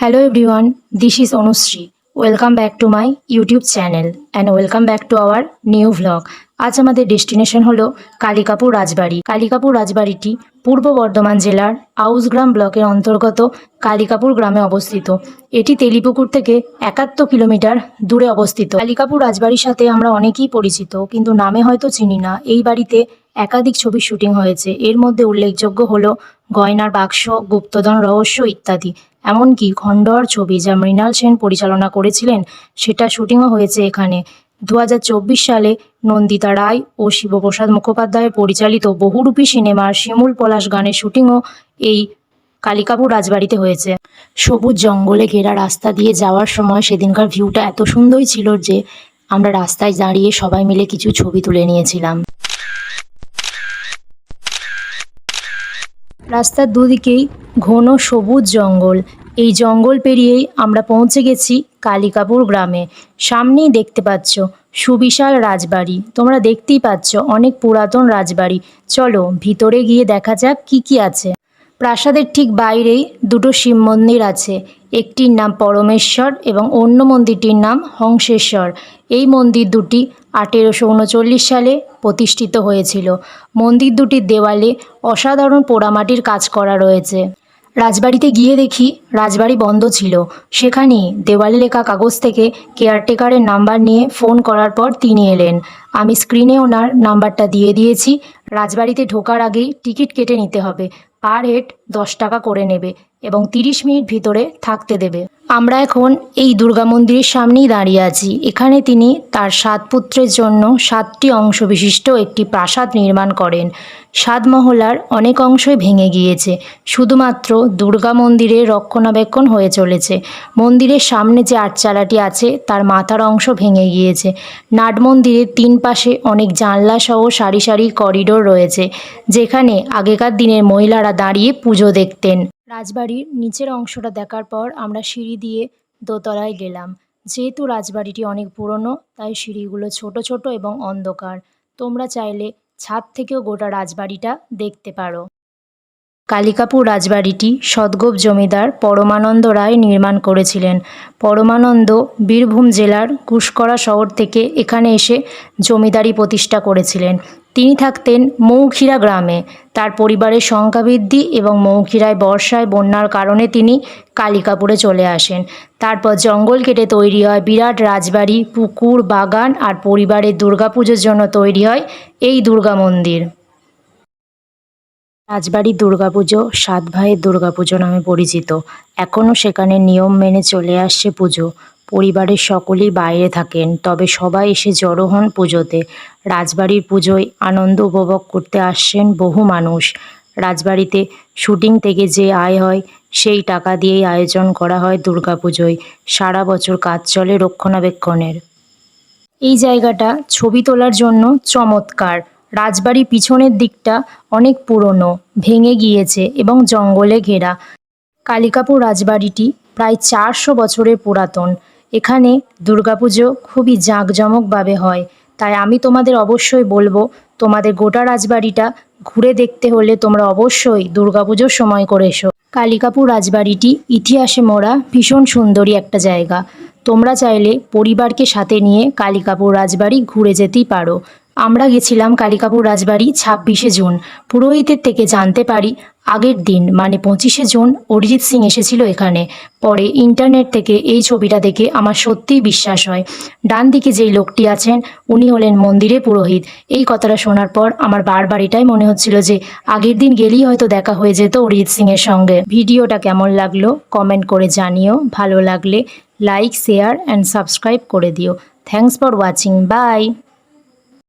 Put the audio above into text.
Hello everyone, this is Anushree. Welcome back to my YouTube channel and welcome back to our new vlog. আজ আমাদের destination হলো কালিকাপুর রাজবাড়ি। কালিকাপুর রাজবাড়িটি পূর্ব বর্ধমান জেলার আউসগ্রাম ব্লকের অন্তর্গত কালিকাপুর গ্রামে অবস্থিত। এটি তেলিপুকুর থেকে একাত্তর কিলোমিটার দূরে অবস্থিত। কালিকাপুর রাজবাড়ির সাথে আমরা অনেকেই পরিচিত, কিন্তু নামে হয়তো চিনি না। এই বাড়িতে একাধিক ছবির শুটিং হয়েছে। এর মধ্যে উল্লেখযোগ্য হলো গয়নার বাক্স, গুপ্তধন রহস্য ইত্যাদি। এমনকি খণ্ডর ছবি যা মৃণাল সেন পরিচালনা করেছিলেন, সেটা শুটিংও হয়েছে এখানে। দু হাজার চব্বিশ সালে নন্দিতা রায় ও শিবপ্রসাদ মুখোপাধ্যায় পরিচালিত বহুরূপী সিনেমার শিমুল পলাশ গানের শুটিংও এই কালিকাপুর রাজবাড়িতে হয়েছে। সবুজ জঙ্গলে ঘেরা রাস্তা দিয়ে যাওয়ার সময় সেদিনকার ভিউটা এত সুন্দরই ছিল যে আমরা রাস্তায় দাঁড়িয়ে সবাই মিলে কিছু ছবি তুলে নিয়েছিলাম। রাস্তার দুদিকেই ঘন সবুজ জঙ্গল এই জঙ্গল পেরিয়েই আমরা পৌঁছে গেছি কালিকাপুর গ্রামে। সামনেই দেখতে পাচ্ছ সুবিশাল রাজবাড়ি। তোমরা দেখতেই পাচ্ছ অনেক পুরাতন রাজবাড়ি। চলো ভিতরে গিয়ে দেখা যাক কি কি আছে। প্রাসাদের ঠিক বাইরেই দুটো শিব মন্দির আছে। একটির নাম পরমেশ্বর এবং অন্য মন্দিরটির নাম হংসেশ্বর। এই মন্দির দুটি আঠেরোশো উনচল্লিশ সালে প্রতিষ্ঠিত হয়েছিল। মন্দির দুটির দেওয়ালে অসাধারণ পোড়ামাটির কাজ করা রয়েছে। রাজবাড়িতে গিয়ে দেখি রাজবাড়ি বন্ধ ছিল। সেখানে দেওয়ালে লেখা কাগজ থেকে কেয়ারটেকারের নাম্বার নিয়ে ফোন করার পর তিনি এলেন। আমি স্ক্রিনে ওনার নাম্বারটা দিয়ে দিয়েছি। রাজবাড়িতে ঢোকার আগেই টিকিট কেটে নিতে হবে। পার হেড দশ টাকা করে নেবে এবং তিরিশ মিনিট ভিতরে থাকতে দেবে। আমরা এখন এই দুর্গা মন্দিরের সামনেই দাঁড়িয়ে আছি। এখানে তিনি তার সাত পুত্রের জন্য সাতটি অংশ বিশিষ্ট একটি প্রাসাদ নির্মাণ করেন। সাত মহলার অনেক অংশই ভেঙে গিয়েছে। শুধুমাত্র দুর্গা মন্দিরের রক্ষণাবেক্ষণ হয়ে চলেছে। মন্দিরের সামনে যে আটচালাটি আছে, তার মাথার অংশ ভেঙে গিয়েছে। নাট মন্দিরের তিন পাশে অনেক জানলা সহ সারি সারি করিডোর রয়েছে, যেখানে আগেকার দিনের মহিলারা দাঁড়িয়ে পুজো দেখতেন। রাজবাড়ির নিচের অংশটা দেখার পর আমরা সিঁড়ি দিয়ে দোতলায় গেলাম। যেহেতু রাজবাড়িটি অনেক পুরনো, তাই সিঁড়িগুলো ছোট ছোট এবং অন্ধকার। তোমরা চাইলে ছাদ থেকেও গোটা রাজবাড়িটা দেখতে পারো। কালিকাপুর রাজবাড়িটি সদগোপ জমিদার পরমানন্দ রায় নির্মাণ করেছিলেন। পরমানন্দ বীরভূম জেলার কুশকরা শহর থেকে এখানে এসে জমিদারি প্রতিষ্ঠা করেছিলেন। তিনি থাকতেন মৌখিরা গ্রামে। তার পরিবারের সংখ্যা বৃদ্ধি এবং মৌখিরায় বর্ষায় বন্যার কারণে তিনি কালিকাপুরে চলে আসেন। তারপর জঙ্গল কেটে তৈরি হয় বিরাট রাজবাড়ি, পুকুর, বাগান আর পরিবারের দুর্গাপুজোর জন্য তৈরি হয় এই দুর্গা মন্দির। রাজবাড়ির দুর্গাপুজো, সাত ভাইয়ের দুর্গাপুজো নামে পরিচিত। এখনও সেখানে নিয়ম মেনে চলে আসছে পুজো। পরিবারের সকলেই বাইরে থাকেন, তবে সবাই এসে জড়ো হন পুজোতে। রাজবাড়ির পুজোয় আনন্দ উপভোগ করতে আসছেন বহু মানুষ। রাজবাড়িতে শুটিং থেকে যে আয় হয়, সেই টাকা দিয়েই আয়োজন করা হয় দুর্গাপুজোয়। সারা বছর কাজ চলে রক্ষণাবেক্ষণের। এই জায়গাটা ছবি তোলার জন্য চমৎকার। রাজবাড়ির পিছনের দিকটা অনেক পুরনো, ভেঙে গিয়েছে এবং জঙ্গলে ঘেরা। কালিকাপুর রাজবাড়িটি প্রায় চারশো বছরের পুরাতন। এখানে দুর্গাপুজো খুবই জাঁকজমকভাবে হয়। তাই আমি তোমাদের অবশ্যই বলব, তোমাদের গোটা রাজবাড়িটা ঘুরে দেখতে হলে তোমরা অবশ্যই দুর্গাপুজোর সময় করে এসো। কালিকাপুর রাজবাড়িটি ইতিহাসে মোড়া ভীষণ সুন্দরী একটা জায়গা। তোমরা চাইলে পরিবারকে সাথে নিয়ে কালিকাপুর রাজবাড়ি ঘুরে যেতেই পারো। আমরা গেছিলাম কালিকাপুর রাজবাড়ি ছাব্বিশে জুন। পুরোহিতের থেকে জানতে পারি, আগের দিন মানে পঁচিশে জুন, অরিজিৎ সিং এসেছিল এখানে। পরে ইন্টারনেট থেকে এই ছবিটা দেখে আমার সত্যিই বিশ্বাস হয়। ডান দিকে যেই লোকটি আছেন, উনি হলেন মন্দিরে পুরোহিত। এই কথাটা শোনার পর আমার বারবার এটাই মনে হচ্ছিল যে, আগের দিন গেলেই হয়তো দেখা হয়ে যেত অরিজিৎ সিং এর সঙ্গে। ভিডিওটা কেমন লাগল কমেন্ট করে জানিও। ভালো লাগলে লাইক, শেয়ার অ্যান্ড সাবস্ক্রাইব করে দিও। Thanks for watching by